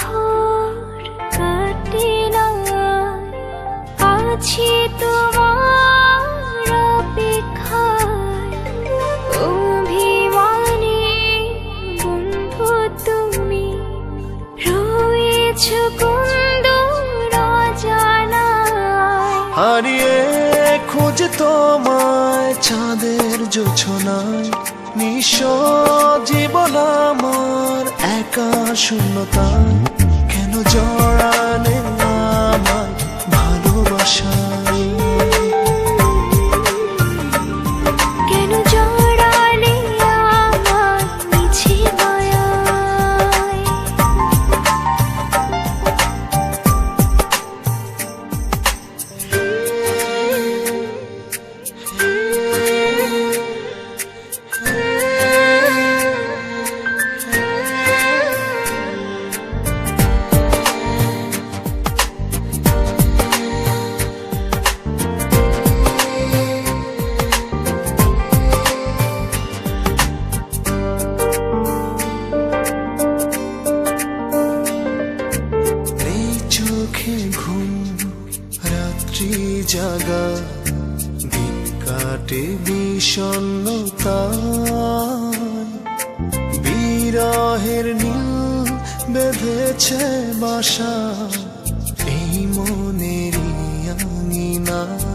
প্রহর কাটে না। তোমার অপেক্ষায়। অভিমানে বন্ধু তুমি। রয়েছ কুন্দ রাজানা হারিয়ে খুঁজ তোমায়, চাঁদের জোছনায়। নিঃস জীবন আমার একা শূন্যতা কেন জড়ালে জাগা দিন কাটে বিষণ্ণতা। বিরহের নীল বেঁধেছে বাসা এই মনেরই আঙিনায়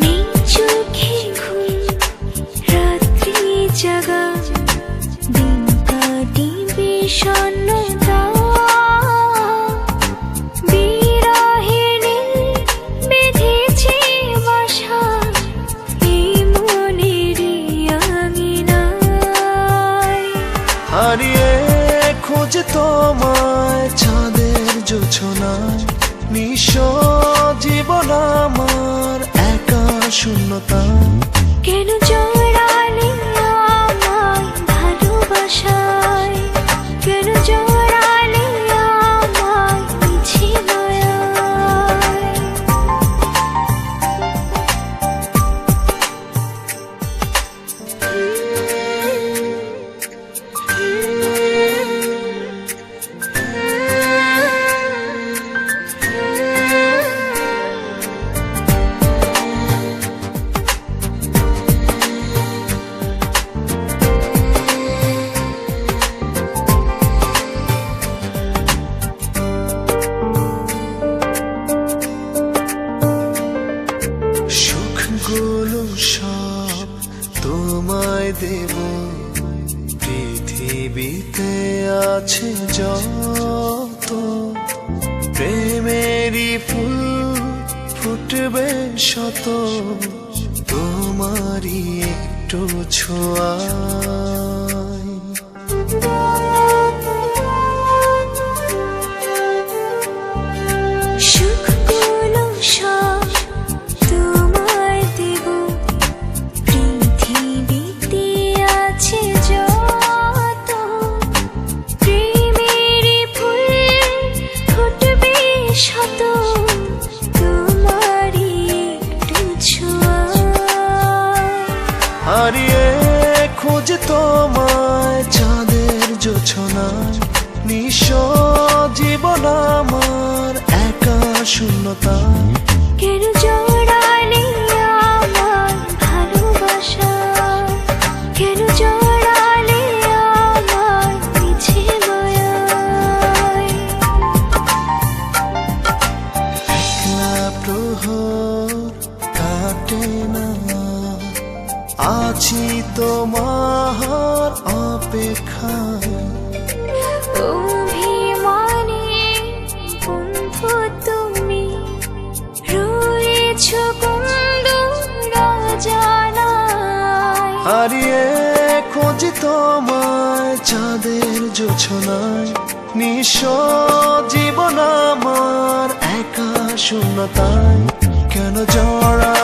নেই আঙিনায় হারিয়ে খোঁজ তোমায় চাঁদের জোছনায় নিঃস জীবন আমার একা শূন্যতা। কেন জড়ালে দেব পৃথিবীতে আছে যত প্রেমেরই ফুল ফুটবে শত। তোমারই একটু ছোঁয়ায়। হারিয়ে খোঁজ তোমায় চাঁদের জোছনায় নিঃস জীবন আমার একা শূন্যতা। কেন তোমার অপেক্ষায় অভিমানে বন্ধু তুমি রয়েছ রাজানায় হারিয়ে খোঁজ তোমায় চাঁদের জোছনায় নিঃস জীবন আমার একা শূন্যতায়। কেন জড়ালে